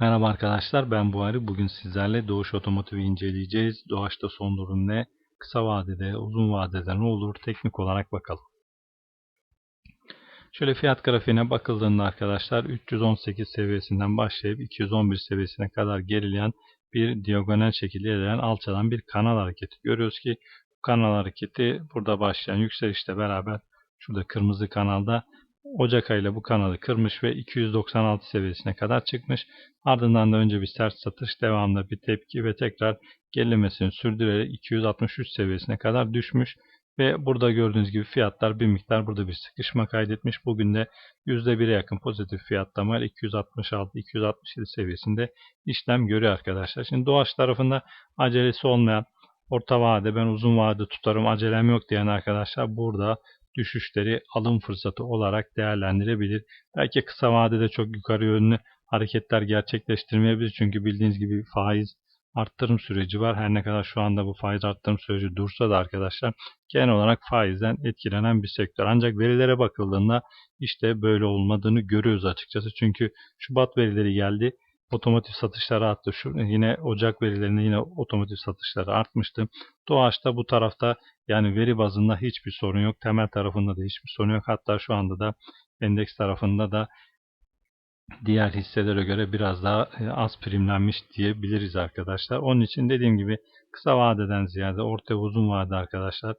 Merhaba arkadaşlar ben Buhari. Bugün sizlerle Doğuş Otomotiv'i inceleyeceğiz. Doğuşta son durum ne? Kısa vadede, uzun vadede ne olur? Teknik olarak bakalım. Şöyle fiyat grafiğine bakıldığında arkadaşlar 318 seviyesinden başlayıp 211 seviyesine kadar gerileyen bir diagonal şekilde ilerleyen alçalan bir kanal hareketi görüyoruz ki bu kanal hareketi burada başlayan yükselişle beraber şurada kırmızı kanalda Ocak ayıyla bu kanalı kırmış ve 296 seviyesine kadar çıkmış. Ardından da önce bir sert satış, devamında bir tepki ve tekrar gerilemesini sürdürerek 263 seviyesine kadar düşmüş. Ve burada gördüğünüz gibi fiyatlar bir miktar burada bir sıkışma kaydetmiş. Bugün de %1'e yakın pozitif fiyatlama 266-267 seviyesinde işlem görüyor arkadaşlar. Şimdi Doğaç tarafında acelesi olmayan orta vade ben uzun vade tutarım acelem yok diyen arkadaşlar burada düşüşleri alım fırsatı olarak değerlendirebilir. Belki kısa vadede çok yukarı yönlü hareketler gerçekleştirmeyebilir. Çünkü bildiğiniz gibi faiz arttırım süreci var. Her ne kadar şu anda bu faiz arttırım süreci dursa da arkadaşlar genel olarak faizden etkilenen bir sektör. Ancak verilere bakıldığında işte böyle olmadığını görüyoruz açıkçası. Çünkü Şubat verileri geldi otomotiv satışları arttı. Şu, yine Ocak verilerinde yine otomotiv satışları artmıştı. Doğaç'ta bu tarafta yani veri bazında hiçbir sorun yok. Temel tarafında da hiçbir sorun yok. Hatta şu anda da endeks tarafında da diğer hisselere göre biraz daha e, az primlenmiş diyebiliriz arkadaşlar. Onun için dediğim gibi kısa vadeden ziyade orta uzun vade arkadaşlar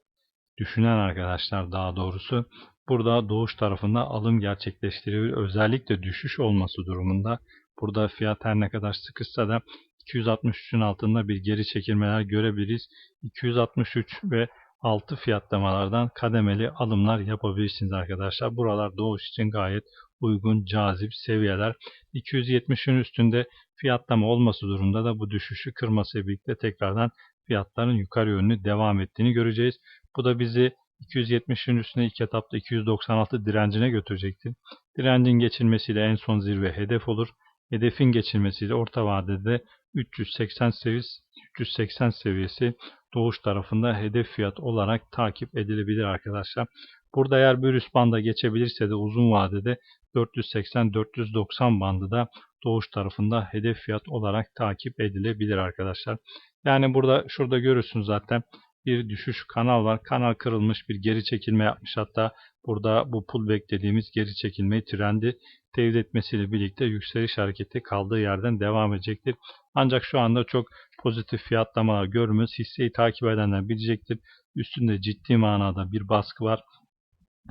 düşünen arkadaşlar daha doğrusu burada doğuş tarafında alım gerçekleştirebilir. Özellikle düşüş olması durumunda Burada fiyat her ne kadar sıkışsa da 263'ün altında bir geri çekilmeler görebiliriz. 263 ve altı fiyatlamalardan kademeli alımlar yapabilirsiniz arkadaşlar. Buralar doğuş için gayet uygun, cazip seviyeler. 270'in üstünde fiyatlama olması durumda da bu düşüşü kırması birlikte tekrardan fiyatların yukarı yönlü devam ettiğini göreceğiz. Bu da bizi 270'in üstüne ilk etapta 296 direncine götürecektir. Direncin geçilmesiyle en son zirve hedef olur hedefin geçilmesiyle orta vadede 380 seviyesi 380 seviyesi doğuş tarafında hedef fiyat olarak takip edilebilir arkadaşlar. Burada eğer bir üst banda geçebilirse de uzun vadede 480-490 bandı da doğuş tarafında hedef fiyat olarak takip edilebilir arkadaşlar. Yani burada şurada görürsünüz zaten bir düşüş kanal var. Kanal kırılmış bir geri çekilme yapmış. Hatta burada bu pullback dediğimiz geri çekilmeyi trendi teyit etmesiyle birlikte yükseliş hareketi kaldığı yerden devam edecektir. Ancak şu anda çok pozitif fiyatlamalar görmüyoruz. Hisseyi takip edenler bilecektir. Üstünde ciddi manada bir baskı var.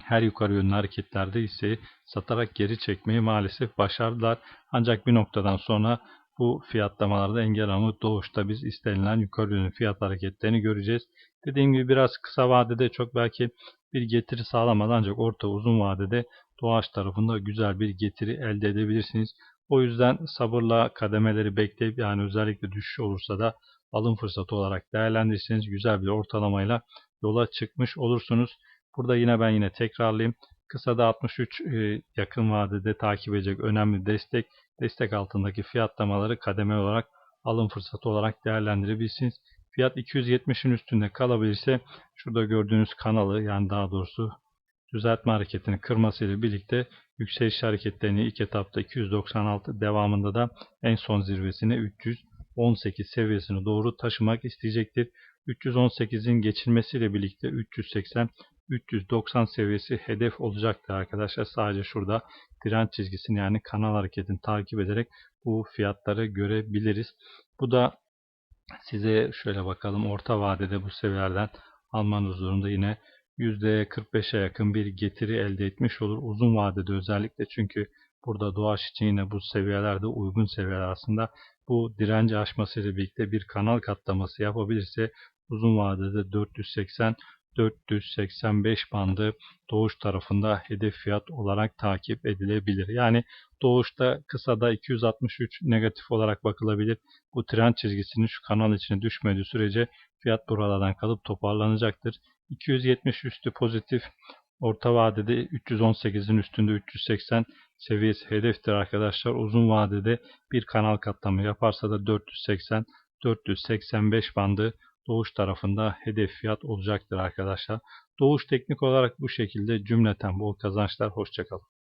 Her yukarı yönlü hareketlerde hisseyi satarak geri çekmeyi maalesef başardılar. Ancak bir noktadan sonra bu fiyatlamalarda engel alıp doğuşta biz istenilen yukarı yönlü fiyat hareketlerini göreceğiz. Dediğim gibi biraz kısa vadede çok belki bir getiri sağlamadı ancak orta uzun vadede Doğaç tarafında güzel bir getiri elde edebilirsiniz. O yüzden sabırla kademeleri bekleyip yani özellikle düşüş olursa da alım fırsatı olarak değerlendirirseniz güzel bir ortalamayla yola çıkmış olursunuz. Burada yine ben yine tekrarlayayım. Kısada 63 e, yakın vadede takip edecek önemli destek. Destek altındaki fiyatlamaları kademe olarak alım fırsatı olarak değerlendirebilirsiniz. Fiyat 270'in üstünde kalabilirse şurada gördüğünüz kanalı yani daha doğrusu düzeltme hareketini kırmasıyla birlikte yükseliş hareketlerini ilk etapta 296 devamında da en son zirvesine 318 seviyesine doğru taşımak isteyecektir. 318'in geçilmesiyle birlikte 380 390 seviyesi hedef olacaktır arkadaşlar. Sadece şurada direnç çizgisini yani kanal hareketini takip ederek bu fiyatları görebiliriz. Bu da size şöyle bakalım orta vadede bu seviyelerden almanız durumunda yine %45'e yakın bir getiri elde etmiş olur. Uzun vadede özellikle çünkü burada doğaç için yine bu seviyelerde uygun seviyeler aslında bu direnci aşmasıyla birlikte bir kanal katlaması yapabilirse uzun vadede 480 485 bandı doğuş tarafında hedef fiyat olarak takip edilebilir. Yani doğuşta kısada 263 negatif olarak bakılabilir. Bu trend çizgisinin şu kanal içine düşmediği sürece fiyat buralardan kalıp toparlanacaktır. 270 üstü pozitif orta vadede 318'in üstünde 380 seviyesi hedeftir arkadaşlar. Uzun vadede bir kanal katlama yaparsa da 480 485 bandı Doğuş tarafında hedef fiyat olacaktır arkadaşlar. Doğuş teknik olarak bu şekilde cümleten bol kazançlar. Hoşçakalın.